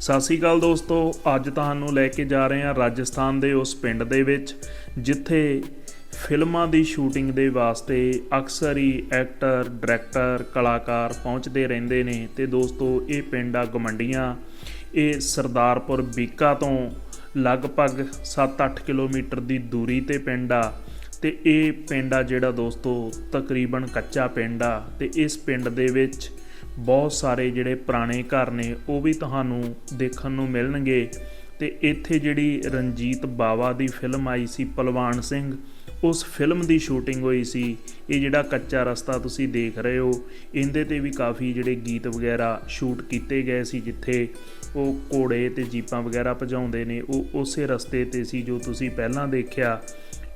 ਸਤਿ ਸ਼੍ਰੀ ਅਕਾਲ ਦੋਸਤੋ, ਅੱਜ ਤੁਹਾਨੂੰ ਲੈ ਕੇ ਜਾ ਰਹੇ ਹਾਂ ਰਾਜਸਥਾਨ ਦੇ ਉਸ ਪਿੰਡ ਦੇ ਵਿੱਚ, ਜਿੱਥੇ ਫਿਲਮਾਂ ਦੀ ਸ਼ੂਟਿੰਗ ਦੇ ਵਾਸਤੇ ਅਕਸਰ ਹੀ ਐਕਟਰ, ਡਾਇਰੈਕਟਰ, ਕਲਾਕਾਰ ਪਹੁੰਚਦੇ ਰਹਿੰਦੇ ਨੇ। ਤੇ ਦੋਸਤੋ, ਇਹ ਪਿੰਡ ਆ ਗਮੰਡੀਆਂ ਇਹ ਸਰਦਾਰਪੁਰ ਬੀਕਾ ਤੋਂ ਲਗਭਗ 7-8 ਕਿਲੋਮੀਟਰ ਦੀ ਦੂਰੀ ਤੇ ਪਿੰਡ ਆ। ਤੇ ਇਹ ਪਿੰਡ ਆ ਜਿਹੜਾ ਦੋਸਤੋ, ਤਕਰੀਬਨ ਕੱਚਾ ਪਿੰਡ ਆ। ਤੇ ਇਸ ਪਿੰਡ ਦੇ ਵਿੱਚ ਬਹੁਤ ਸਾਰੇ ਜਿਹੜੇ ਪੁਰਾਣੇ ਘਰ ਨੇ, ਉਹ ਵੀ ਤੁਹਾਨੂੰ ਦੇਖਣ ਨੂੰ ਮਿਲਣਗੇ। ਤੇ ਇੱਥੇ ਜਿਹੜੀ ਰਣਜੀਤ ਬਾਵਾ ਦੀ ਫਿਲਮ ਆਈ ਸੀ, ਪਲਵਾਨ ਸਿੰਘ, ਉਸ ਫਿਲਮ ਦੀ ਸ਼ੂਟਿੰਗ ਹੋਈ ਸੀ। ਇਹ ਜਿਹੜਾ ਕੱਚਾ ਰਸਤਾ ਤੁਸੀਂ ਦੇਖ ਰਹੇ ਹੋ, ਇਹਦੇ ਤੇ ਵੀ ਕਾਫੀ ਜਿਹੜੇ ਗੀਤ ਵਗੈਰਾ ਸ਼ੂਟ ਕੀਤੇ ਗਏ ਸੀ, ਜਿੱਥੇ ਉਹ ਘੋੜੇ ਤੇ ਜੀਪਾਂ ਵਗੈਰਾ ਭਜਾਉਂਦੇ ਨੇ। ਉਹ ਉਸੇ ਰਸਤੇ ਤੇ ਸੀ ਜੋ ਤੁਸੀਂ ਪਹਿਲਾਂ ਦੇਖਿਆ।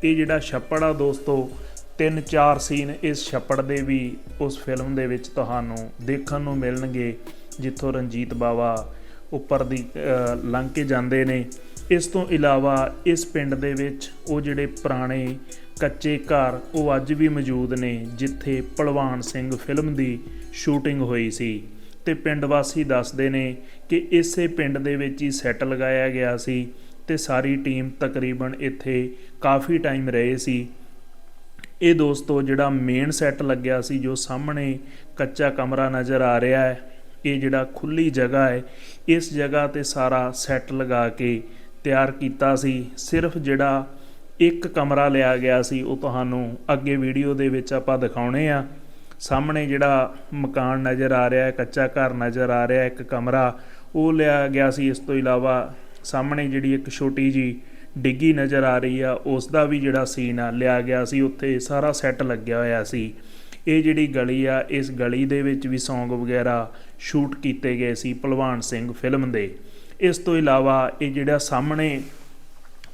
ਇਹ ਜਿਹੜਾ ਛੱਪੜ ਆ ਦੋਸਤੋ ਤਿੰਨ ਚਾਰ ਸੀਨ ਇਸ ਛੱਪੜ ਦੇ ਵੀ ਉਸ ਫਿਲਮ ਦੇ ਵਿੱਚ ਤੁਹਾਨੂੰ ਦੇਖਣ ਨੂੰ ਮਿਲਣਗੇ, ਜਿੱਥੋਂ ਰਣਜੀਤ ਬਾਵਾ ਉੱਪਰ ਦੀ ਲੰਘ ਕੇ ਜਾਂਦੇ ਨੇ। ਇਸ ਤੋਂ ਇਲਾਵਾ ਇਸ ਪਿੰਡ ਦੇ ਵਿੱਚ ਉਹ ਜਿਹੜੇ ਪੁਰਾਣੇ ਕੱਚੇ ਘਰ, ਉਹ ਅੱਜ ਵੀ ਮੌਜੂਦ ਨੇ, ਜਿੱਥੇ ਭਲਵਾਨ ਸਿੰਘ ਫਿਲਮ ਦੀ ਸ਼ੂਟਿੰਗ ਹੋਈ ਸੀ। ਤੇ ਪਿੰਡ ਵਾਸੀ ਦੱਸਦੇ ਨੇ ਕਿ ਇਸੇ ਪਿੰਡ ਦੇ ਵਿੱਚ ਹੀ ਸੈੱਟ ਲਗਾਇਆ ਗਿਆ ਸੀ ਤੇ ਸਾਰੀ ਟੀਮ ਤਕਰੀਬਨ ਇੱਥੇ ਕਾਫੀ ਟਾਈਮ ਰਹੇ ਸੀ। ਇਹ ਦੋਸਤੋ ਜਿਹੜਾ ਮੇਨ ਸੈੱਟ ਲੱਗਿਆ ਸੀ, ਜੋ ਸਾਹਮਣੇ ਕੱਚਾ ਕਮਰਾ ਨਜ਼ਰ ਆ ਰਿਹਾ ਹੈ, ਇਹ ਜਿਹੜਾ ਖੁੱਲੀ ਜਗ੍ਹਾ ਹੈ, ਇਸ ਜਗ੍ਹਾ ਤੇ ਸਾਰਾ ਸੈੱਟ ਲਗਾ ਕੇ ਤਿਆਰ ਕੀਤਾ ਸੀ। ਸਿਰਫ ਜਿਹੜਾ ਇੱਕ ਕਮਰਾ ਲਿਆ ਗਿਆ ਸੀ, ਉਹ ਤੁਹਾਨੂੰ ਅੱਗੇ ਵੀਡੀਓ ਦੇ ਵਿੱਚ ਆਪਾਂ ਦਿਖਾਉਣੇ ਆ। ਸਾਹਮਣੇ ਜਿਹੜਾ ਮਕਾਨ ਨਜ਼ਰ ਆ ਰਿਹਾ ਹੈ, ਕੱਚਾ ਘਰ ਨਜ਼ਰ ਆ ਰਿਹਾ ਇੱਕ ਕਮਰਾ, ਉਹ ਲਿਆ ਗਿਆ ਸੀ। ਇਸ ਤੋਂ ਇਲਾਵਾ ਸਾਹਮਣੇ ਜਿਹੜੀ ਇੱਕ ਛੋਟੀ ਜੀ ਡਿੱਗੀ ਨਜ਼ਰ ਆ ਰਹੀ ਆ ਉਸ ਦਾ ਵੀ ਜਿਹੜਾ ਸੀਨ ਆ, ਲਿਆ ਗਿਆ ਸੀ, ਉੱਥੇ ਸਾਰਾ ਸੈੱਟ ਲੱਗਿਆ ਹੋਇਆ ਸੀ। ਇਹ ਜਿਹੜੀ ਗਲੀ ਆ, ਇਸ ਗਲੀ ਦੇ ਵਿੱਚ ਵੀ ਸੌਂਗ ਵਗੈਰਾ ਸ਼ੂਟ ਕੀਤੇ ਗਏ ਸੀ ਭਲਵਾਨ ਸਿੰਘ ਫਿਲਮ ਦੇ। ਇਸ ਤੋਂ ਇਲਾਵਾ ਇਹ ਜਿਹੜਾ ਸਾਹਮਣੇ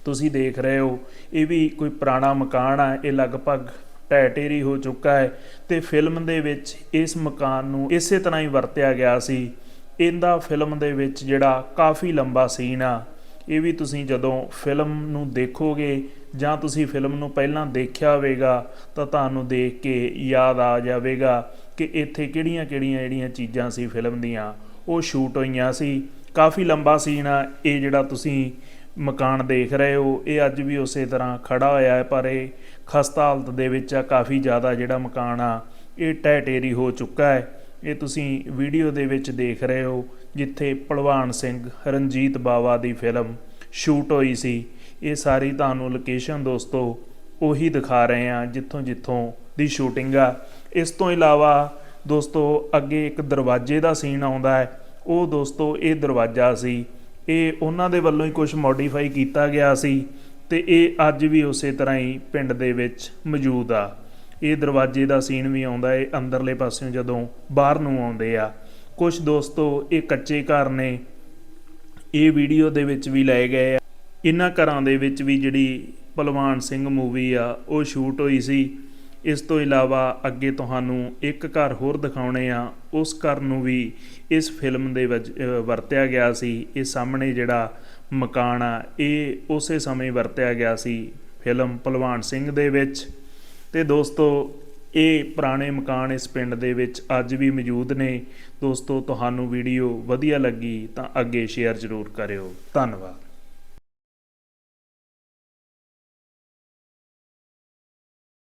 ਤੁਸੀਂ ਦੇਖ ਰਹੇ ਹੋ, ਇਹ ਵੀ ਕੋਈ ਪੁਰਾਣਾ ਮਕਾਨ ਆ, ਇਹ ਲਗਭਗ ਢਹਿ ਢੇਰੀ ਹੋ ਚੁੱਕਾ ਹੈ ਤੇ ਫਿਲਮ ਦੇ ਵਿੱਚ ਇਸ ਮਕਾਨ ਨੂੰ ਇਸੇ ਤਰ੍ਹਾਂ ਹੀ ਵਰਤਿਆ ਗਿਆ ਸੀ। ਇਹਦਾ ਫਿਲਮ ਦੇ ਵਿੱਚ ਜਿਹੜਾ ਕਾਫੀ ਲੰਬਾ ਸੀਨ ਆ ਇਹ ਵੀ ਤੁਸੀਂ ਜਦੋਂ ਫਿਲਮ ਨੂੰ ਦੇਖੋਗੇ ਜਾਂ ਤੁਸੀਂ ਫਿਲਮ ਨੂੰ ਪਹਿਲਾਂ ਦੇਖਿਆ ਹੋਵੇਗਾ, ਤਾਂ ਤੁਹਾਨੂੰ ਦੇਖ ਕੇ ਯਾਦ ਆ ਜਾਵੇਗਾ ਕਿ ਇੱਥੇ ਕਿਹੜੀਆਂ-ਕਿਹੜੀਆਂ ਜਿਹੜੀਆਂ ਚੀਜ਼ਾਂ ਸੀ ਫਿਲਮ ਦੀਆਂ। ਉਹ ਸ਼ੂਟ ਹੋਈਆਂ ਸੀ। ਕਾਫੀ ਲੰਬਾ ਸੀਨ ਆ। ਇਹ ਜਿਹੜਾ ਤੁਸੀਂ ਮਕਾਨ ਦੇਖ ਰਹੇ ਹੋ, ਇਹ ਅੱਜ ਵੀ ਉਸੇ ਤਰ੍ਹਾਂ ਖੜਾ ਹੋਇਆ ਹੈ, ਪਰ ਇਹ ਖਸਤਾ ਹਾਲਤ ਦੇ ਵਿੱਚ ਆ। ਕਾਫੀ ਜ਼ਿਆਦਾ ਜਿਹੜਾ ਮਕਾਨ ਆ, ਇਹ ਢਹਿ ਹੋ ਚੁੱਕਾ ਹੈ। ਇਹ ਤੁਸੀਂ ਵੀਡੀਓ ਦੇ ਵਿੱਚ ਦੇਖ ਰਹੇ ਹੋ, ਜਿੱਥੇ ਭਲਵਾਨ ਸਿੰਘ, ਰਣਜੀਤ ਬਾਵਾ ਦੀ ਫਿਲਮ ਸ਼ੂਟ ਹੋਈ ਸੀ। ਇਹ ਸਾਰੀ ਤੁਹਾਨੂੰ ਲੋਕੇਸ਼ਨ ਦੋਸਤੋ ਉਹੀ ਦਿਖਾ ਰਹੇ ਆ ਜਿੱਥੋਂ ਜਿੱਥੋਂ ਦੀ ਸ਼ੂਟਿੰਗ ਆ। ਇਸ ਤੋਂ ਇਲਾਵਾ ਦੋਸਤੋ ਅੱਗੇ ਇੱਕ ਦਰਵਾਜ਼ੇ ਦਾ ਸੀਨ ਆਉਂਦਾ ਹੈ। ਉਹ ਦੋਸਤੋ ਇਹ ਦਰਵਾਜ਼ਾ ਸੀ। ਇਹ ਉਹਨਾਂ ਦੇ ਵੱਲੋਂ ਹੀ ਕੁਝ ਮੋਡੀਫਾਈ ਕੀਤਾ ਗਿਆ ਸੀ ਤੇ ਇਹ ਅੱਜ ਵੀ ਉਸੇ ਤਰ੍ਹਾਂ ਹੀ ਪਿੰਡ ਦੇ ਵਿੱਚ ਮੌਜੂਦ ਆ। ਇਹ ਦਰਵਾਜ਼ੇ ਦਾ ਸੀਨ ਵੀ ਆਉਂਦਾ ਹੈ ਅੰਦਰਲੇ ਪਾਸਿਓਂ ਜਦੋਂ ਬਾਹਰ ਨੂੰ ਆਉਂਦੇ ਆ। ਕੁਝ ਦੋਸਤੋ, ਇਹ ਕੱਚੇ ਘਰ ਨੇ। ਇਹ ਵੀਡੀਓ ਦੇ ਵਿੱਚ ਵੀ ਲਏ ਗਏ ਆ। ਇਹਨਾਂ ਘਰਾਂ ਦੇ ਵਿੱਚ ਵੀ ਜਿਹੜੀ ਭਲਵਾਨ ਸਿੰਘ ਮੂਵੀ ਆ, ਉਹ ਸ਼ੂਟ ਹੋਈ ਸੀ। ਇਸ ਤੋਂ ਇਲਾਵਾ ਅੱਗੇ ਤੁਹਾਨੂੰ ਇੱਕ ਘਰ ਹੋਰ ਦਿਖਾਉਣੇ ਆ। ਉਸ ਘਰ ਨੂੰ ਵੀ ਇਸ ਫਿਲਮ ਦੇ ਵਿੱਚ ਵਰਤਿਆ ਗਿਆ ਸੀ। ਇਹ ਸਾਹਮਣੇ ਜਿਹੜਾ ਮਕਾਨ ਆ, ਇਹ ਉਸੇ ਸਮੇਂ ਵਰਤਿਆ ਗਿਆ ਸੀ। ਫਿਲਮ ਭਲਵਾਨ ਸਿੰਘ ਦੇ ਵਿੱਚ। ਤੇ ਦੋਸਤੋ, ਇਹ ਪੁਰਾਣੇ ਮਕਾਨ ਇਸ ਪਿੰਡ ਦੇ ਵਿੱਚ ਅੱਜ ਵੀ ਮੌਜੂਦ ਨੇ। ਦੋਸਤੋ, ਤੁਹਾਨੂੰ ਵੀਡੀਓ ਵਧੀਆ ਲੱਗੀ ਤਾਂ ਅੱਗੇ ਸ਼ੇਅਰ ਜ਼ਰੂਰ ਕਰਿਓ। ਧੰਨਵਾਦ।